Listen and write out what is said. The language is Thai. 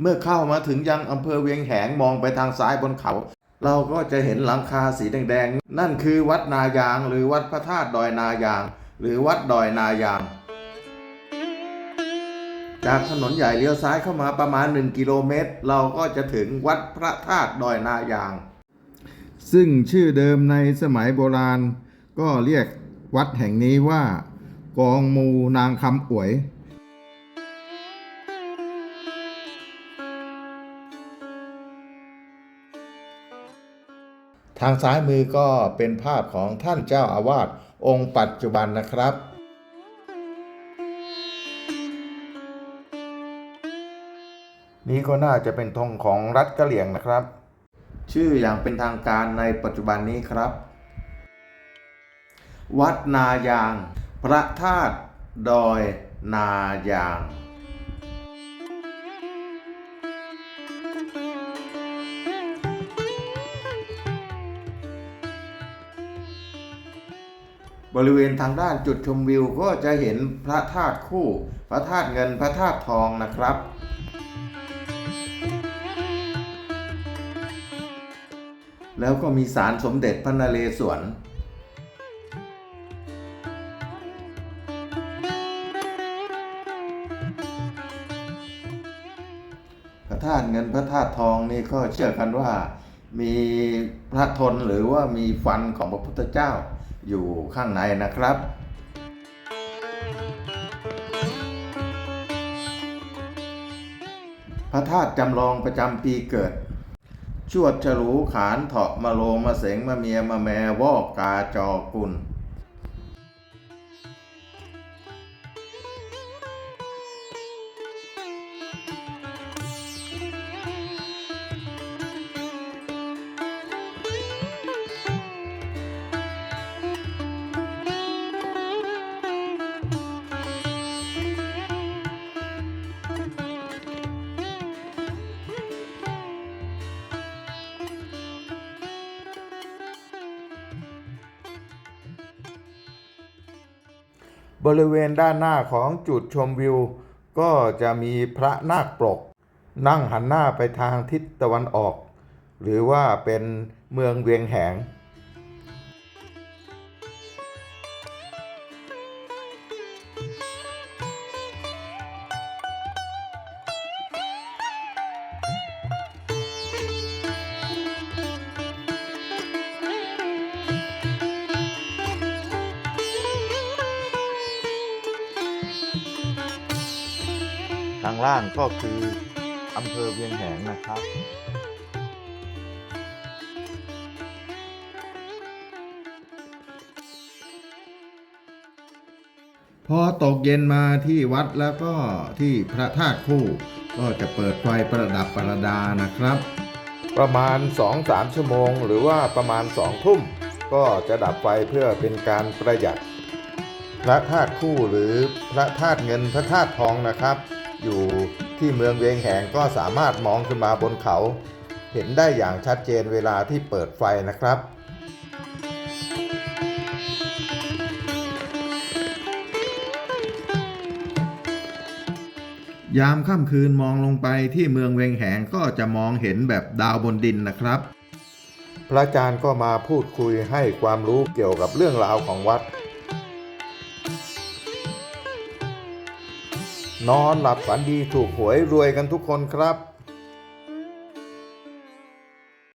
เมื่อเข้ามาถึงยังอำเภอเวียงแหงมองไปทางซ้ายบนเขา เราก็จะเห็นหลังคาสีแดงๆ นั่นคือวัดนายาง หรือวัดพระธาตุดอยนายาง หรือวัดดอยนายาง จากถนนใหญ่เลี้ยวซ้ายเข้ามาประมาณ 1 กิโลเมตร เราก็จะถึงวัดพระธาตุดอยนายาง ซึ่งชื่อเดิมในสมัยโบราณ ก็เรียกวัดแห่งนี้ว่ากองมูนางคำอวย ทางซ้ายมือก็เป็นภาพของท่านเจ้าอาวาสองค์ปัจจุบันนะครับ นี่ก็น่าจะเป็นธงของรัฐกะเหรี่ยงนะครับ ชื่ออย่างเป็นทางการในปัจจุบันนี้ครับ วัดนายาง พระธาตุดอยนายาง บริเวณทางด้านจุดชมวิวก็จะเห็นพระธาตุคู่ พระธาตุเงินพระธาตุทองนะครับ แล้วก็มีศาลสมเด็จพระนเรศวรพระธาตุเงินพระธาตุทองนี่ก็เชื่อกันว่า มีพระทนหรือว่ามีฟันของพระพุทธเจ้า อยู่ข้างในนะครับพระธาตุจำลองประจำปีเกิด ชวดฉลูขานเถาะมาโลมาเสงมาเมียมาแมวอกกาจอกุล บริเวณด้านหน้าของจุดชมวิว ก็จะมีพระนาคปลก นั่งหันหน้าไปทางทิศตะวันออก หรือว่าเป็นเมืองเวียงแหงางล่างก็คืออำเภอเวียงแหงนะครับ พอตกเย็นมาที่วัดแล้วก็ที่พระธาตุคู่ ก็จะเปิดไฟประดับประดานะครับ ประมาณ 2-3 ชั่วโมง หรือว่าประมาณ2ทุ่มก็จะดับไฟเพื่อเป็นการประหยัด พระธาตุคู่หรือพระธาตุเงินพระธาตุทองนะครับ อยู่ที่เมืองเวียงแหงก็สามารถมองขึ้นมาบนเขา เห็นได้อย่างชัดเจนเวลาที่เปิดไฟนะครับยามค่ำคืนมองลงไปที่เมืองเวียงแหงก็จะมองเห็นแบบดาวบนดินนะครับ พระอาจารย์ก็มาพูดคุยให้ความรู้เกี่ยวกับเรื่องราวของวัด นอนหลับฝันดีถูกหวยรวยกันทุกคนครับ